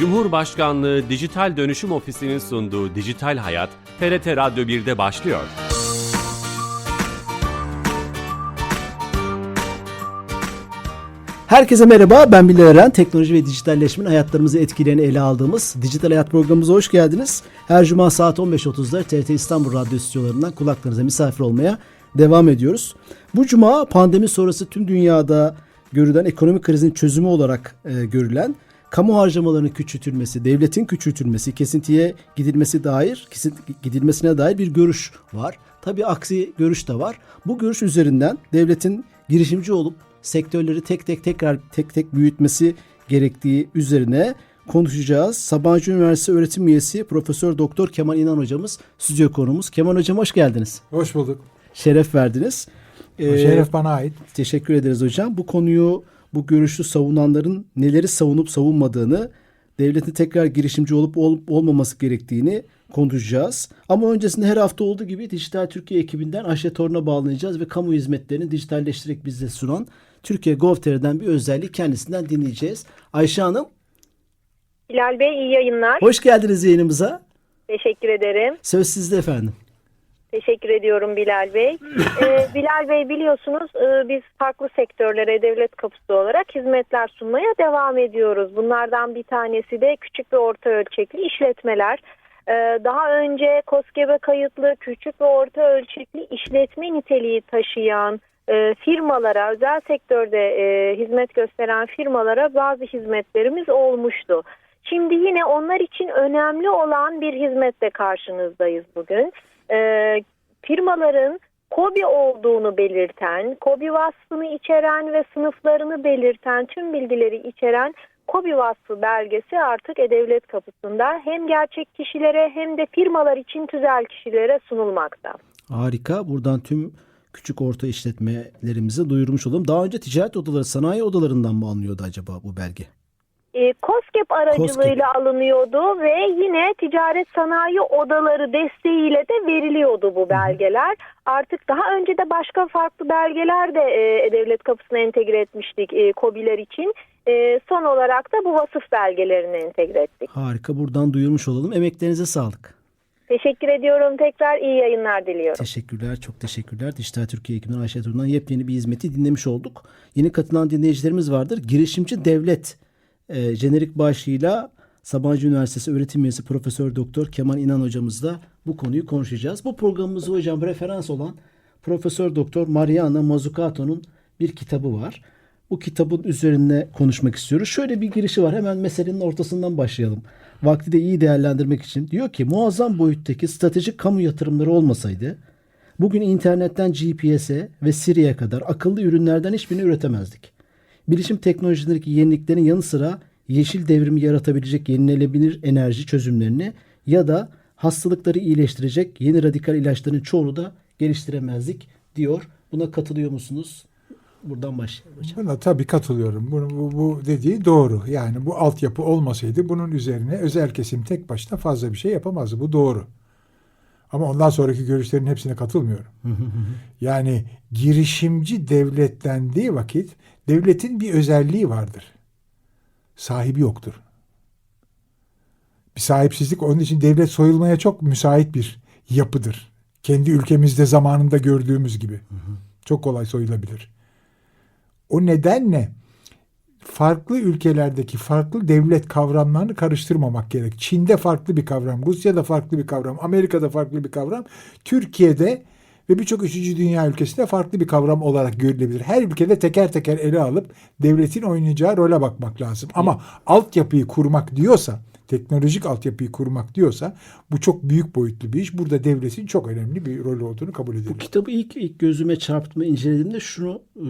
Cumhurbaşkanlığı Dijital Dönüşüm Ofisi'nin sunduğu Dijital Hayat, TRT Radyo 1'de başlıyor. Herkese merhaba, ben Bilal Eren. Teknoloji ve dijitalleşmenin hayatlarımızı etkilerini ele aldığımız Dijital Hayat programımıza hoş geldiniz. Her cuma saat 15.30'da TRT İstanbul Radyo stüdyolarından kulaklarınıza misafir olmaya devam ediyoruz. Bu cuma pandemi sonrası tüm dünyada görülen ekonomik krizin çözümü olarak e, görülen kamu harcamalarının küçültülmesi, devletin küçültülmesi, kesintiye gidilmesi dair, gidilmesine dair bir görüş var. Tabii aksi görüş de var. Bu görüş üzerinden devletin girişimci olup sektörleri tek tek tekrar tek tek büyütmesi gerektiği üzerine konuşacağız. Sabancı Üniversitesi öğretim üyesi Profesör Doktor Kemal İnan hocamız stüdyo konuğumuz. Kemal hocam hoş geldiniz. Hoş bulduk. Şeref verdiniz. Ee, Şeref bana ait. Teşekkür ederiz hocam. Bu konuyu bu görüşü savunanların neleri savunup savunmadığını, devletin tekrar girişimci olup olup olmaması gerektiğini konuşacağız. Ama öncesinde her hafta olduğu gibi Dijital Türkiye ekibinden Ayşe Torun'a bağlanacağız ve kamu hizmetlerini dijitalleştirerek bize sunan Türkiye Gov.tr'den bir özellik kendisinden dinleyeceğiz. Ayşe Hanım Bilal Bey iyi yayınlar. hoş geldiniz yayınımıza. Teşekkür ederim. Söz sizde efendim. Teşekkür ediyorum Bilal Bey. Ee, Bilal Bey biliyorsunuz e, biz farklı sektörlere devlet kapısı olarak hizmetler sunmaya devam ediyoruz. Bunlardan bir tanesi de küçük ve orta ölçekli işletmeler. Ee, daha önce KOSGEB'e kayıtlı küçük ve orta ölçekli işletme niteliği taşıyan e, firmalara, özel sektörde e, hizmet gösteren firmalara bazı hizmetlerimiz olmuştu. Şimdi yine onlar için önemli olan bir hizmette karşınızdayız bugün. Ee, firmaların KOBİ olduğunu belirten, KOBİ vasfını içeren ve sınıflarını belirten tüm bilgileri içeren KOBİ vasfı belgesi artık E-Devlet kapısında hem gerçek kişilere hem de firmalar için tüzel kişilere sunulmakta. Harika. Buradan tüm küçük orta işletmelerimizi duyurmuş olalım. Daha önce ticaret odaları, sanayi odalarından mı alınıyordu acaba bu belge? E, KOSGEB aracılığıyla alınıyordu ve yine ticaret sanayi odaları desteğiyle de veriliyordu bu belgeler. Artık daha önce de başka farklı belgeler de e, devlet kapısına entegre etmiştik e, KOBİ'ler için. E, son olarak da bu vasıf belgelerini entegre ettik. Harika. Buradan duyurmuş olalım. Emeklerinize sağlık. Teşekkür ediyorum. Tekrar iyi yayınlar diliyorum. Teşekkürler, çok teşekkürler. Dijital Türkiye ekibinden Ayşe Turun'dan yepyeni bir hizmeti dinlemiş olduk. Yeni katılan dinleyicilerimiz vardır. Girişimci Devlet e, jenerik başlığıyla Sabancı Üniversitesi öğretim üyesi Profesör Doktor Kemal İnan hocamızla bu konuyu konuşacağız. Bu programımızı hocam referans olan Profesör Doktor Mariana Mazzucato'nun bir kitabı var. Bu kitabın üzerine konuşmak istiyoruz. Şöyle bir girişi var. Hemen meselenin ortasından başlayalım. Vakti de iyi değerlendirmek için. Diyor ki muazzam boyuttaki stratejik kamu yatırımları olmasaydı bugün internetten GPS'e ve Siri'ye kadar akıllı ürünlerden hiçbirini üretemezdik. Bilişim teknolojilerindeki yeniliklerin yanı sıra yeşil devrimi yaratabilecek yenilenebilir enerji çözümlerini ya da hastalıkları iyileştirecek yeni radikal ilaçların çoğunu da geliştiremezdik diyor. Buna katılıyor musunuz? Buradan başlayalım hocam. Buna tabii katılıyorum. Bu, bu, bu dediği doğru. Yani bu altyapı olmasaydı bunun üzerine özel kesim tek başına fazla bir şey yapamazdı. Bu doğru. Ama ondan sonraki görüşlerin hepsine katılmıyorum. yani girişimci devletlendiği vakit devletin bir özelliği vardır. Sahibi yoktur. Bir sahipsizlik onun için devlet soyulmaya çok müsait bir yapıdır. Kendi ülkemizde zamanında gördüğümüz gibi. Çok kolay soyulabilir. O nedenle farklı ülkelerdeki farklı devlet kavramlarını karıştırmamak gerek. Çin'de farklı bir kavram, Rusya'da farklı bir kavram, Amerika'da farklı bir kavram, Türkiye'de ve birçok üçüncü dünya ülkesinde farklı bir kavram olarak görülebilir. Her ülkede teker teker ele alıp devletin oynayacağı role bakmak lazım. Ama altyapıyı kurmak diyorsa, teknolojik altyapıyı kurmak diyorsa bu çok büyük boyutlu bir iş. Burada devletin çok önemli bir rol olduğunu kabul Bu edelim. kitabı ilk, ilk gözüme çarptığımda incelediğimde şunu e,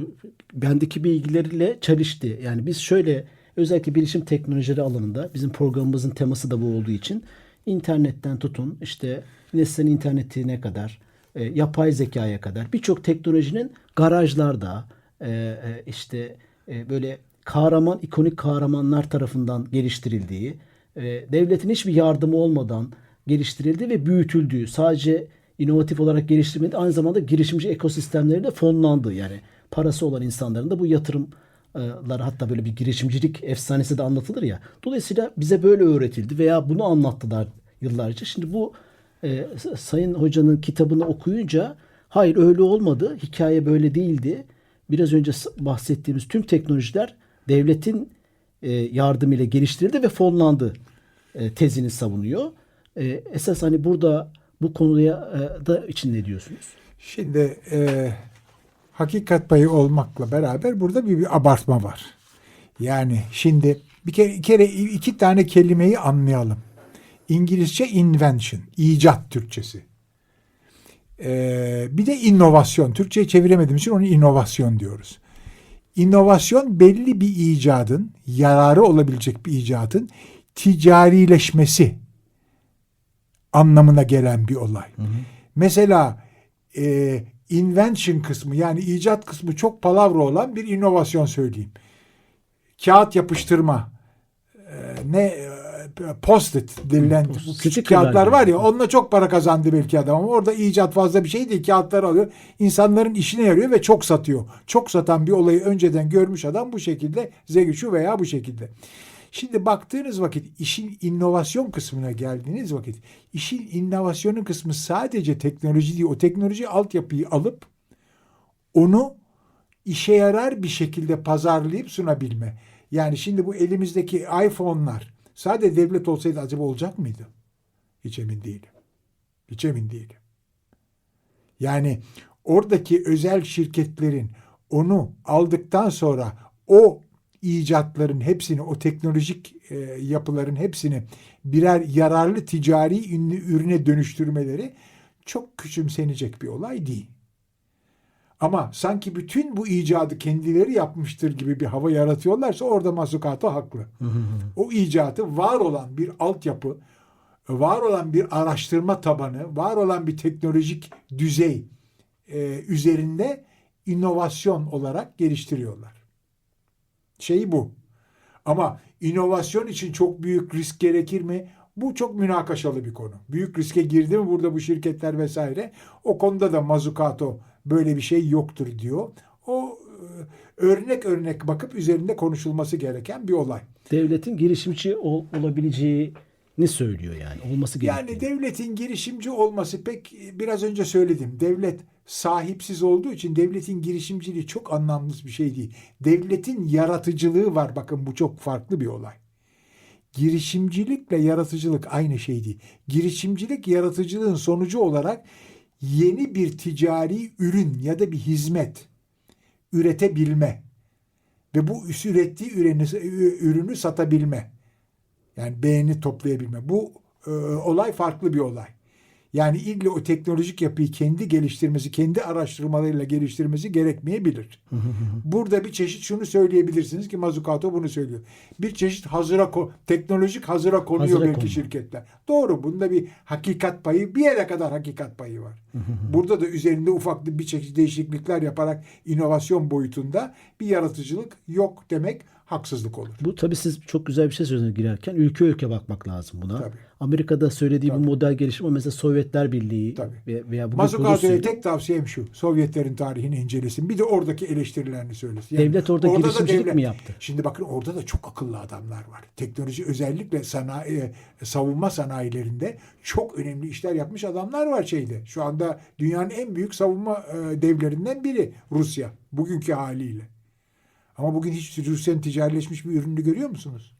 bendeki bilgileriyle çelişti. Yani biz şöyle özellikle bilişim teknolojileri alanında bizim programımızın teması da bu olduğu için internetten tutun işte nesnenin internetine kadar e, yapay zekaya kadar birçok teknolojinin garajlarda e, e, işte e, böyle kahraman ikonik kahramanlar tarafından geliştirildiği devletin hiçbir yardımı olmadan geliştirildi ve büyütüldüğü sadece inovatif olarak geliştirmedi aynı zamanda girişimci ekosistemleri de fonlandı yani parası olan insanların da bu yatırım hatta böyle bir girişimcilik efsanesi de anlatılır ya. Dolayısıyla bize böyle öğretildi veya bunu anlattılar yıllarca. Şimdi bu e, Sayın Hoca'nın kitabını okuyunca hayır öyle olmadı. Hikaye böyle değildi. Biraz önce bahsettiğimiz tüm teknolojiler devletin e, yardımıyla geliştirildi ve fonlandı e, tezini savunuyor. E, esas hani burada bu konuya e, da için ne diyorsunuz? Şimdi e, hakikat payı olmakla beraber burada bir, bir abartma var. Yani şimdi bir kere, bir kere iki tane kelimeyi anlayalım. İngilizce invention, icat Türkçesi. E, bir de inovasyon. Türkçe'ye çeviremediğim için onu inovasyon diyoruz. İnovasyon belli bir icadın, yararı olabilecek bir icadın ticarileşmesi anlamına gelen bir olay. Mesela e, invention kısmı yani icat kısmı çok palavra olan bir inovasyon söyleyeyim. Kağıt yapıştırma, e, ne post-it denilen Post-it. bu Küçük kağıtlar var ya onunla çok para kazandı belki adam ama orada icat fazla bir şey değil. Kağıtları alıyor. insanların işine yarıyor ve çok satıyor. Çok satan bir olayı önceden görmüş adam bu şekilde zegüşü veya bu şekilde. Şimdi baktığınız vakit işin inovasyon kısmına geldiğiniz vakit işin inovasyonun kısmı sadece teknoloji değil. O teknoloji altyapıyı alıp onu işe yarar bir şekilde pazarlayıp sunabilme. Yani şimdi bu elimizdeki iPhone'lar sadece devlet olsaydı acaba olacak mıydı? Hiç emin değilim. Hiç emin değilim. Yani oradaki özel şirketlerin onu aldıktan sonra o icatların hepsini, o teknolojik e, yapıların hepsini birer yararlı ticari ürüne dönüştürmeleri çok küçümsenecek bir olay değil. Ama sanki bütün bu icadı kendileri yapmıştır gibi bir hava yaratıyorlarsa orada Mazzucato haklı. o icatı var olan bir altyapı, var olan bir araştırma tabanı, var olan bir teknolojik düzey e, üzerinde inovasyon olarak geliştiriyorlar. Şey bu. Ama inovasyon için çok büyük risk gerekir mi? Bu çok münakaşalı bir konu. Büyük riske girdi mi burada bu şirketler vesaire? O konuda da Mazzucato böyle bir şey yoktur diyor. O e, örnek örnek bakıp üzerinde konuşulması gereken bir olay. Devletin girişimci ol- olabileceğini söylüyor yani. Olması gerektiğini. Yani devletin girişimci olması pek biraz önce söyledim. Devlet sahipsiz olduğu için devletin girişimciliği çok anlamlı bir şey değil. Devletin yaratıcılığı var. Bakın bu çok farklı bir olay. Girişimcilikle yaratıcılık aynı şey değil. Girişimcilik yaratıcılığın sonucu olarak yeni bir ticari ürün ya da bir hizmet üretebilme ve bu ürettiği ürünü, ürünü satabilme. Yani beğeni toplayabilme. Bu e, olay farklı bir olay. Yani illa o teknolojik yapıyı kendi geliştirmesi, kendi araştırmalarıyla geliştirmesi gerekmeyebilir. Burada bir çeşit şunu söyleyebilirsiniz ki Mazzucato bunu söylüyor. Bir çeşit hazıra teknolojik hazıra konuyor Hazıra belki konma. şirketler. Doğru. Bunda bir hakikat payı bir yere kadar hakikat payı var. Burada da üzerinde ufak bir çeşit değişiklikler yaparak inovasyon boyutunda bir yaratıcılık yok demek haksızlık olur. Bu tabii siz çok güzel bir şey söylediniz girerken. Ülke ülke bakmak lazım buna. Tabii. Amerika'da söylediği Tabii. bir model gelişimi mesela Sovyetler Birliği Tabii. ve- veya Mazzucato'ya Rusya'da tek tavsiyem şu. Sovyetlerin tarihini incelesin. Bir de oradaki eleştirilerini söylesin. Devlet orada da girişimcilik mi yaptı? Şimdi bakın orada da çok akıllı adamlar var. Teknoloji özellikle sanayi, e, savunma sanayilerinde çok önemli işler yapmış adamlar var şeyde. Şu anda dünyanın en büyük savunma e, devlerinden biri Rusya. Bugünkü haliyle. Ama bugün hiç Rusya'nın ticarileşmiş bir ürününü görüyor musunuz?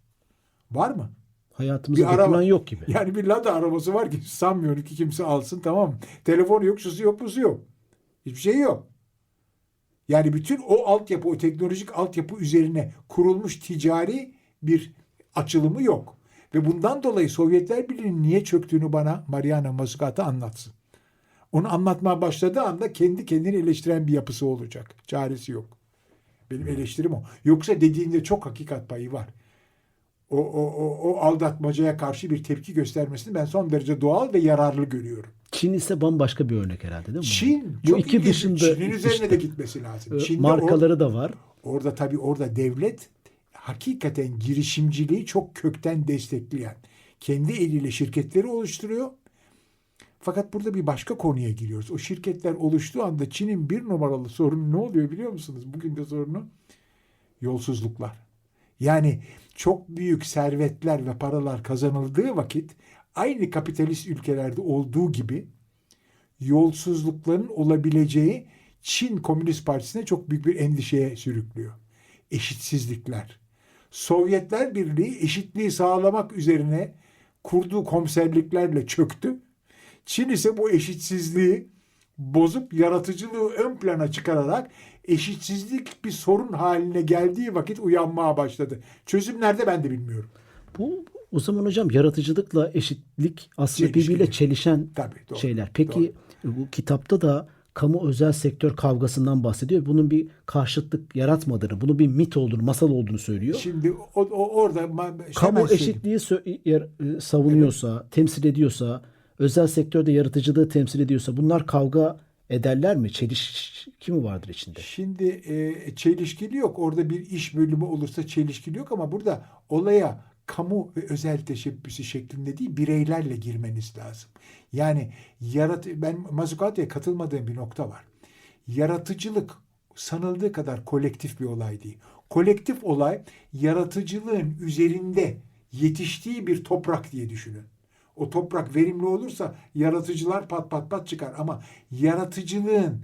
Var mı? hayatımıza Bir araba- yok gibi. Yani bir Lada arabası var ki sanmıyorum ki kimse alsın tamam mı? Telefonu yok, şusu yok, busu yok. Hiçbir şey yok. Yani bütün o altyapı, o teknolojik altyapı üzerine kurulmuş ticari bir açılımı yok. Ve bundan dolayı Sovyetler Birliği'nin niye çöktüğünü bana Mariana Mazzucato anlatsın. Onu anlatmaya başladığı anda kendi kendini eleştiren bir yapısı olacak. Çaresi yok. Benim eleştirim o. Yoksa dediğinde çok hakikat payı var o, o, o, o aldatmacaya karşı bir tepki göstermesini ben son derece doğal ve yararlı görüyorum. Çin ise bambaşka bir örnek herhalde değil mi? Çin Bu iki ilginç. dışında Çin'in üzerine işte, de gitmesi lazım. e, Çin'de markaları da var. or- orada tabii orada devlet hakikaten girişimciliği çok kökten destekleyen kendi eliyle şirketleri oluşturuyor. Fakat burada bir başka konuya giriyoruz. O şirketler oluştuğu anda Çin'in bir numaralı sorunu ne oluyor biliyor musunuz? Bugün de sorunu Yolsuzluklar. Yani çok büyük servetler ve paralar kazanıldığı vakit aynı kapitalist ülkelerde olduğu gibi yolsuzlukların olabileceği Çin Komünist Partisi'ne çok büyük bir endişeye sürüklüyor. Eşitsizlikler. Sovyetler Birliği eşitliği sağlamak üzerine kurduğu komiserliklerle çöktü. Çin ise bu eşitsizliği bozup yaratıcılığı ön plana çıkararak eşitsizlik bir sorun haline geldiği vakit uyanmaya başladı. Çözüm nerede ben de bilmiyorum. Bu o zaman hocam yaratıcılıkla eşitlik aslında Çelişkili. birbiriyle çelişen Tabii, doğru, şeyler. Peki bu kitapta da kamu özel sektör kavgasından bahsediyor. Bunun bir karşıtlık yaratmadığını, bunun bir mit olduğunu, masal olduğunu söylüyor. Şimdi o, o orada Kamu eşitliği e, savunuyorsa, temsil ediyorsa, özel sektörde yaratıcılığı temsil ediyorsa bunlar kavga ederler mi? Çelişki mi vardır içinde? Şimdi e, çelişkili yok. Orada bir iş bölümü olursa çelişkili yok ama burada olaya kamu ve özel teşebbüsü şeklinde değil bireylerle girmeniz lazım. Yani yarat ben Mazukati'ye katılmadığım bir nokta var. Yaratıcılık sanıldığı kadar kolektif bir olay değil. Kolektif olay yaratıcılığın üzerinde yetiştiği bir toprak diye düşünün. O toprak verimli olursa yaratıcılar pat pat pat çıkar ama yaratıcılığın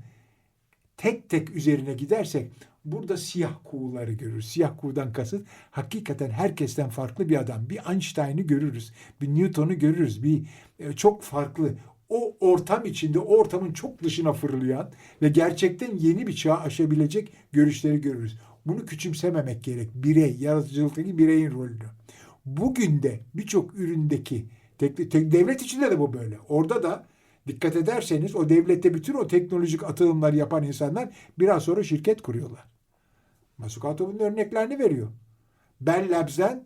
tek tek üzerine gidersek burada siyah kuğuları görürüz. Siyah kuğudan kasıt hakikaten herkesten farklı bir adam. Bir Einstein'ı görürüz. Bir Newton'u görürüz. Bir e, çok farklı o ortam içinde o ortamın çok dışına fırlayan ve gerçekten yeni bir çağ aşabilecek görüşleri görürüz. Bunu küçümsememek gerek. Birey, yaratıcılıktaki bireyin rolünü. Bugün de birçok üründeki tek, tek- devlet içinde de bu böyle. Orada da dikkat ederseniz o devlette bütün o teknolojik atılımları yapan insanlar biraz sonra şirket kuruyorlar. Masukato bunun örneklerini veriyor. Bell Labs'den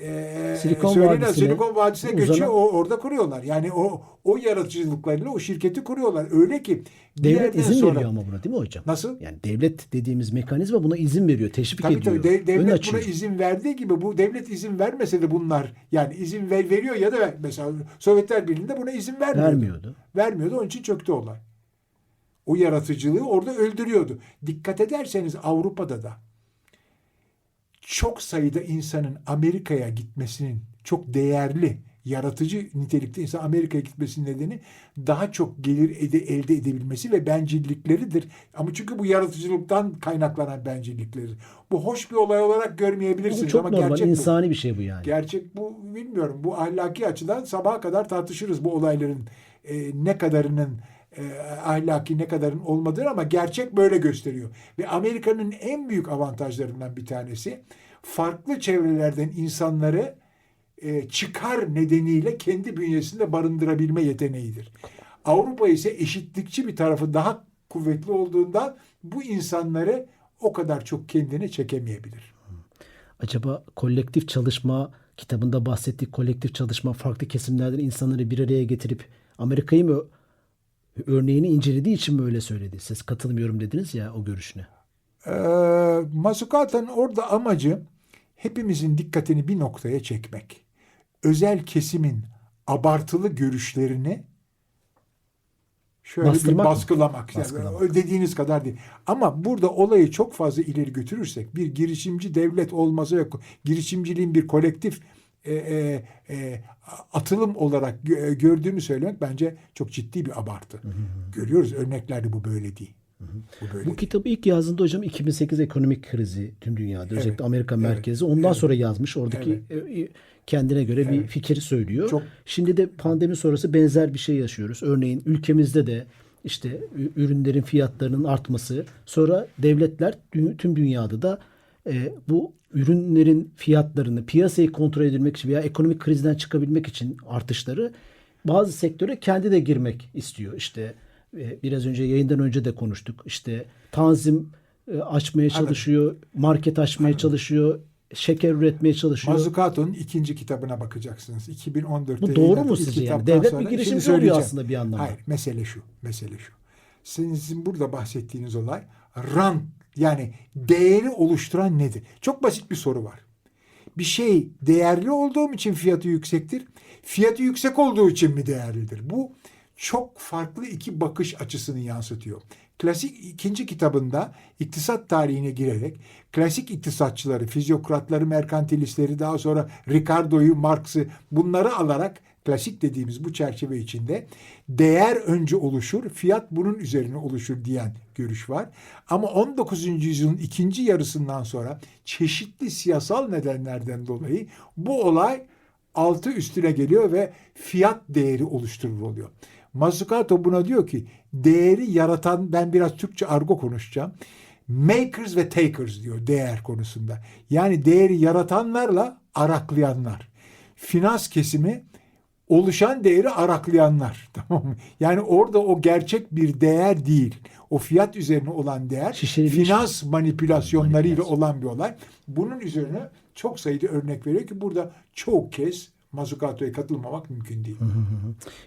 eee Silikon söylenen Vadisi'ne Silikon Vadisi'ne uzanan- göçü o, orada kuruyorlar. Yani o o yaratıcılıklarıyla o şirketi kuruyorlar. Öyle ki Devlet izin sonra- veriyor ama buna değil mi hocam? Nasıl? Yani devlet dediğimiz mekanizma buna izin veriyor, teşvik Tabii ediyor. tabii De- devlet açıyor. buna izin verdiği gibi bu devlet izin vermese de bunlar yani izin ver, veriyor ya da mesela Sovyetler Birliği'nde buna izin vermiyordu. Vermiyordu. Vermiyordu onun için çöktü olay. O yaratıcılığı orada öldürüyordu. Dikkat ederseniz Avrupa'da da çok sayıda insanın Amerika'ya gitmesinin çok değerli yaratıcı nitelikte insan Amerika'ya gitmesinin nedeni daha çok gelir ede- elde edebilmesi ve bencillikleridir. Ama çünkü bu yaratıcılıktan kaynaklanan bencillikleri. Bu hoş bir olay olarak görmeyebilirsiniz Bu çok ama normal, gerçek bu. insani bir şey bu yani. Gerçek bu bilmiyorum. Bu ahlaki açıdan sabaha kadar tartışırız bu olayların e, ne kadarının e, ahlaki ne kadarın olmadığını ama gerçek böyle gösteriyor. Ve Amerika'nın en büyük avantajlarından bir tanesi farklı çevrelerden insanları e, çıkar nedeniyle kendi bünyesinde barındırabilme yeteneğidir. Avrupa ise eşitlikçi bir tarafı daha kuvvetli olduğundan bu insanları o kadar çok kendine çekemeyebilir. Acaba kolektif çalışma kitabında bahsettiği kolektif çalışma farklı kesimlerden insanları bir araya getirip Amerika'yı mı örneğini incelediği için mi öyle söyledi? Siz katılmıyorum dediniz ya o görüşüne. Ee, Mazukata'nın orada amacı hepimizin dikkatini bir noktaya çekmek. Özel kesimin abartılı görüşlerini şöyle Bastırmak bir mı? baskılamak. Yani Baskılamak. dediğiniz kadar değil. Ama burada olayı çok fazla ileri götürürsek bir girişimci devlet olmasa yok. Girişimciliğin bir kolektif e, e, e, atılım olarak gö- gördüğünü söylemek bence çok ciddi bir abartı. Görüyoruz örneklerde bu böyle değil. Bu böyle Bu kitabı ilk yazdığında hocam 2008 ekonomik krizi tüm dünyada özellikle Evet, Amerika evet, merkezi. Ondan sonra yazmış. Oradaki e, kendine göre bir fikir söylüyor. Çok- Şimdi de pandemi sonrası benzer bir şey yaşıyoruz. Örneğin ülkemizde de işte ürünlerin fiyatlarının artması, sonra devletler tüm dünyada da e, bu ürünlerin fiyatlarını piyasayı kontrol edilmek için veya ekonomik krizden çıkabilmek için artışları bazı sektöre kendi de girmek istiyor. İşte e, biraz önce yayından önce de konuştuk. İşte tanzim e, açmaya çalışıyor, market açmaya çalışıyor, şeker üretmeye çalışıyor. Mazukato'nun ikinci kitabına bakacaksınız. 2014'te Bu doğru mu sizce yani? Devlet sonra- bir girişimci oluyor aslında bir anlamda. Hayır, mesele şu, mesele şu. Sizin burada bahsettiğiniz olay rant yani değeri oluşturan nedir? Çok basit bir soru var. Bir şey değerli olduğum için fiyatı yüksektir. Fiyatı yüksek olduğu için mi değerlidir? Bu çok farklı iki bakış açısını yansıtıyor. klasik ikinci kitabında iktisat tarihine girerek klasik iktisatçıları, fizyokratları, merkantilistleri daha sonra Ricardo'yu, Marx'ı bunları alarak klasik dediğimiz bu çerçeve içinde değer önce oluşur, fiyat bunun üzerine oluşur diyen görüş var. Ama 19. yüzyılın ikinci yarısından sonra çeşitli siyasal nedenlerden dolayı bu olay altı üstüne geliyor ve fiyat değeri oluşturur oluyor. Mazzucato buna diyor ki değeri yaratan ben biraz Türkçe argo konuşacağım. Makers ve takers diyor değer konusunda. Yani değeri yaratanlarla araklayanlar. Finans kesimi oluşan değeri araklayanlar. Tamam mı? Yani orada o gerçek bir değer değil. O fiyat üzerine olan değer Şişirilmiş finans manipülasyonlarıyla olan bir olay. Bunun üzerine çok sayıda örnek veriyor ki burada çok kez Mazzucato'ya katılmamak mümkün değil.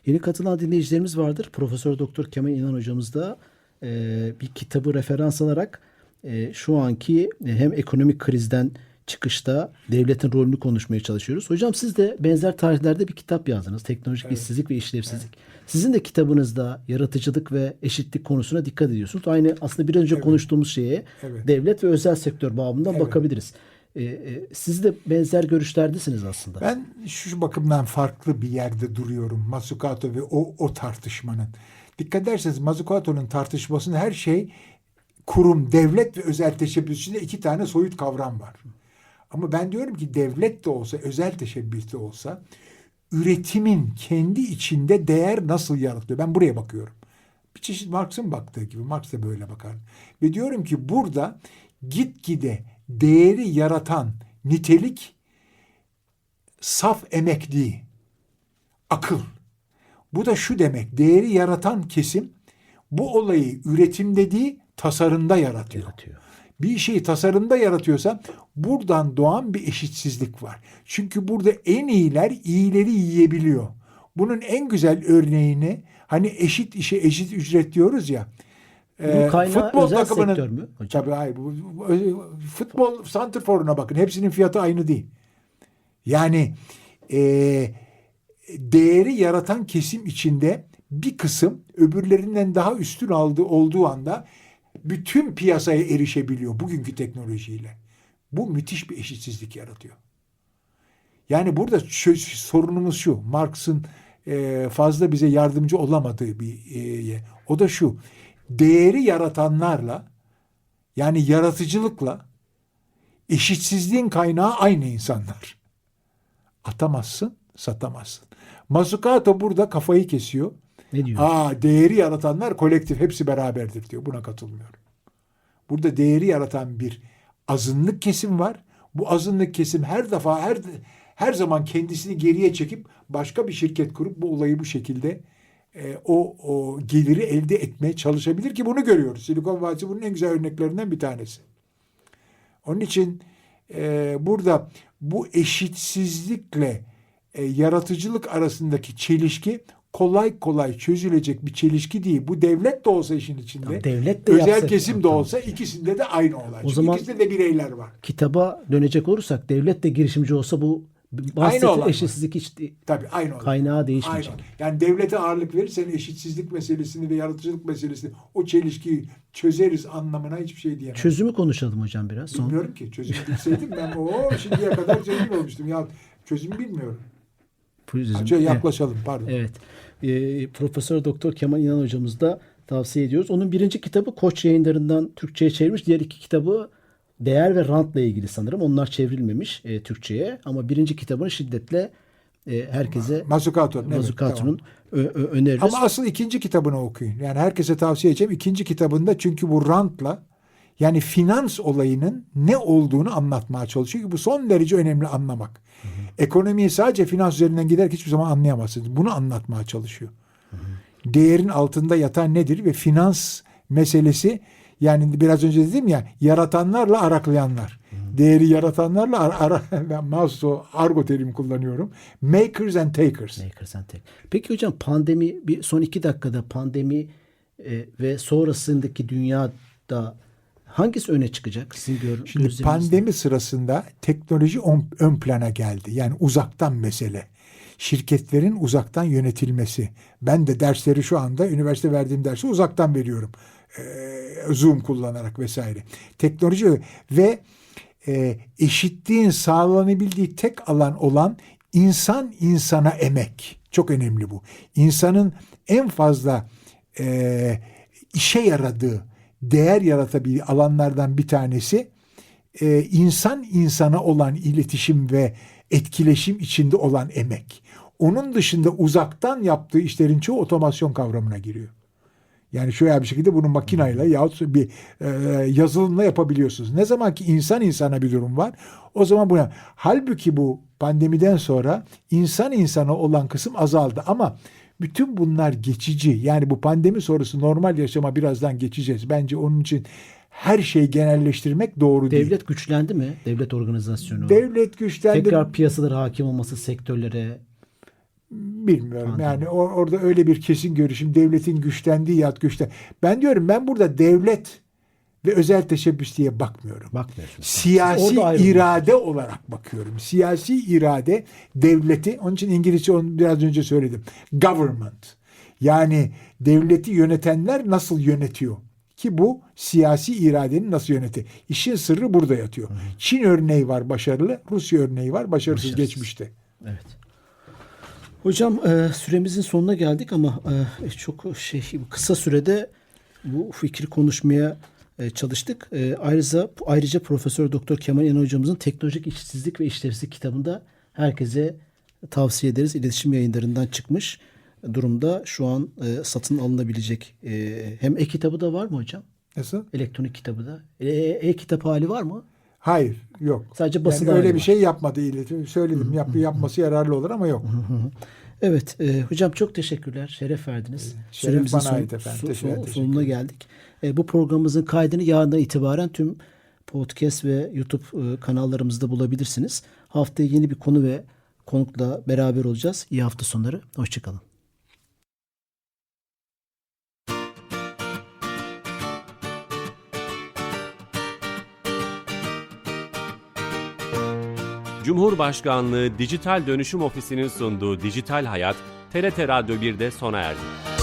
Yeni katılan dinleyicilerimiz vardır. Profesör Doktor Kemal İnan hocamız da e, bir kitabı referans alarak e, şu anki e, hem ekonomik krizden çıkışta devletin rolünü konuşmaya çalışıyoruz. Hocam siz de benzer tarihlerde bir kitap yazdınız. Teknolojik işsizlik ve işlevsizlik. Sizin de kitabınızda yaratıcılık ve eşitlik konusuna dikkat ediyorsunuz. Aynı aslında bir önce konuştuğumuz şeye Evet. devlet ve özel sektör bağımından Evet. bakabiliriz. E, e, siz de benzer görüşlerdesiniz aslında. Ben şu bakımdan farklı bir yerde duruyorum Mazzucato ve o, o tartışmanın. Dikkat ederseniz Mazzucato'nun tartışmasında her şey kurum, devlet ve özel teşebbüs içinde iki tane soyut kavram var. Ama ben diyorum ki devlet de olsa, özel teşebbüs de olsa üretimin kendi içinde değer nasıl yaratılıyor? Ben buraya bakıyorum. Bir çeşit Marx'ın baktığı gibi. Marx da böyle bakar. Ve diyorum ki burada gitgide değeri yaratan nitelik saf emek değil. Akıl. Bu da şu demek. Değeri yaratan kesim bu olayı üretimde değil tasarımda yaratıyor. Yaratıyor. Bir şeyi tasarımda yaratıyorsa buradan doğan bir eşitsizlik var. Çünkü burada en iyiler iyileri yiyebiliyor. Bunun en güzel örneğini hani eşit işe eşit ücret diyoruz ya. Ee, kaynağı özel sektör mü hocam? Tabii hayır. Bu- futbol santrforuna bakın. Hepsinin fiyatı aynı değil. Yani e, değeri yaratan kesim içinde bir kısım öbürlerinden daha üstün aldığı olduğu anda bütün piyasaya erişebiliyor bugünkü teknolojiyle. Bu müthiş bir eşitsizlik yaratıyor. Yani burada sorunumuz şu. Marx'ın e, fazla bize yardımcı olamadığı bir e, o da şu. Değeri yaratanlarla yani yaratıcılıkla eşitsizliğin kaynağı aynı insanlar. Atamazsın, satamazsın. Mazzucato burada kafayı kesiyor. Ne diyor? Aa değeri yaratanlar kolektif hepsi beraberdir diyor. Buna katılmıyorum. Burada değeri yaratan bir azınlık kesim var. Bu azınlık kesim her defa her her zaman kendisini geriye çekip başka bir şirket kurup bu olayı bu şekilde e, o, o geliri elde etmeye çalışabilir ki bunu görüyoruz. Silikon Vadisi bunun en güzel örneklerinden bir tanesi. Onun için e, burada bu eşitsizlikle e, yaratıcılık arasındaki çelişki kolay kolay çözülecek bir çelişki değil. Bu devlet de olsa işin içinde, Tamam, devlet de özel yapsa- kesim de olsa ikisinde de aynı olay. O zaman- ikisinde de bireyler var. Kitaba dönecek olursak devlet de girişimci olsa bu Aynı bahsettiği olan mı? eşitsizlik hiç Tabii aynı olay. kaynağı değişmeyecek. Aynen. Yani devlete ağırlık verirsen eşitsizlik meselesini ve yaratıcılık meselesini o çelişkiyi çözeriz anlamına hiçbir şey diyemem. Çözümü konuşalım hocam biraz. Son. Bilmiyorum ki. Çözüm bilseydim ben o şimdiye kadar zengin olmuştum. Ya çözüm bilmiyorum. Çözüm. Evet. yaklaşalım pardon. Evet. Ee, Profesör Doktor Kemal İnan hocamız da tavsiye ediyoruz. Onun birinci kitabı Koç yayınlarından Türkçe'ye çevirmiş. Diğer iki kitabı değer ve rantla ilgili sanırım. Onlar çevrilmemiş e, Türkçe'ye. Ama birinci kitabını şiddetle e, herkese Mazzucato. evet, Mazzucato'nun tamam. öneririz. Ama asıl ikinci kitabını okuyun. Yani herkese tavsiye edeceğim. ikinci kitabında çünkü bu rantla yani finans olayının ne olduğunu anlatmaya çalışıyor ki bu son derece önemli anlamak. Ekonomiyi sadece finans üzerinden giderek hiçbir zaman anlayamazsınız. Bunu anlatmaya çalışıyor. Değerin altında yatan nedir ve finans meselesi yani biraz önce dedim ya yaratanlarla araklayanlar. Değeri yaratanlarla ara, ara ben Maslow argo terimi kullanıyorum. Makers and takers. Makers and Take. Peki hocam pandemi bir son iki dakikada pandemi e, ve sonrasındaki dünyada hangisi öne çıkacak? Sizin gör, Şimdi pandemi sırasında teknoloji ön, ön plana geldi. Yani uzaktan mesele. Şirketlerin uzaktan yönetilmesi. Ben de dersleri şu anda üniversite verdiğim dersi uzaktan veriyorum. e, Zoom kullanarak vesaire. Teknoloji ve e, eşitliğin sağlanabildiği tek alan olan insan insana emek. Çok önemli bu. İnsanın en fazla e, işe yaradığı, değer yaratabildiği alanlardan bir tanesi e, insan insana olan iletişim ve etkileşim içinde olan emek. Onun dışında uzaktan yaptığı işlerin çoğu otomasyon kavramına giriyor. Yani şöyle bir şekilde bunu makinayla yahut bir e, yazılımla yapabiliyorsunuz. Ne zaman ki insan insana bir durum var o zaman buna. Halbuki bu pandemiden sonra insan insana olan kısım azaldı ama bütün bunlar geçici. Yani bu pandemi sonrası normal yaşama birazdan geçeceğiz. Bence onun için her şeyi genelleştirmek doğru değil. Devlet güçlendi mi? Devlet organizasyonu. Devlet güçlendi. Tekrar piyasalara hakim olması sektörlere. Bilmiyorum Pandemi. yani or- orada öyle bir kesin görüşüm devletin güçlendiği ya güçlen. Ben diyorum ben burada devlet ve özel teşebbüs diye bakmıyorum. Bakmıyorsunuz. Siyasi irade olarak bakıyorum. Siyasi irade devleti onun için İngilizce onu biraz önce söyledim. Government. Yani devleti yönetenler nasıl yönetiyor? Ki bu siyasi iradenin nasıl yöneti. İşin sırrı burada yatıyor. Çin örneği var başarılı, Rusya örneği var başarısız, Başarısız. geçmişte. Evet. Hocam e, süremizin sonuna geldik ama e, çok şey kısa sürede bu fikri konuşmaya çalıştık. E, ayrıca ayrıca Profesör Doktor Kemal İnan hocamızın Teknolojik İşsizlik ve İşlevsizlik kitabında herkese tavsiye ederiz. İletişim yayınlarından çıkmış durumda şu an e, satın alınabilecek. E, hem e-kitabı da var mı hocam? Nasıl? Elektronik kitabı da. E, E-kitap hali var mı? Hayır, yok. Sadece basılı yani öyle hali bir var. şey yapmadı iletim. Söyledim. Yap, yapması yararlı olur ama yok. Evet e, hocam çok teşekkürler. Şeref verdiniz. şeref Süremizin bana ait efendim. son- Teşekkür- son- sonuna geldik. E, bu programımızın kaydını yarından itibaren tüm podcast ve YouTube e, kanallarımızda bulabilirsiniz. Haftaya yeni bir konu ve konukla beraber olacağız. İyi hafta sonları. Hoşçakalın. Cumhurbaşkanlığı Dijital Dönüşüm Ofisi'nin sunduğu Dijital Hayat, TRT Radyo 1'de sona erdi.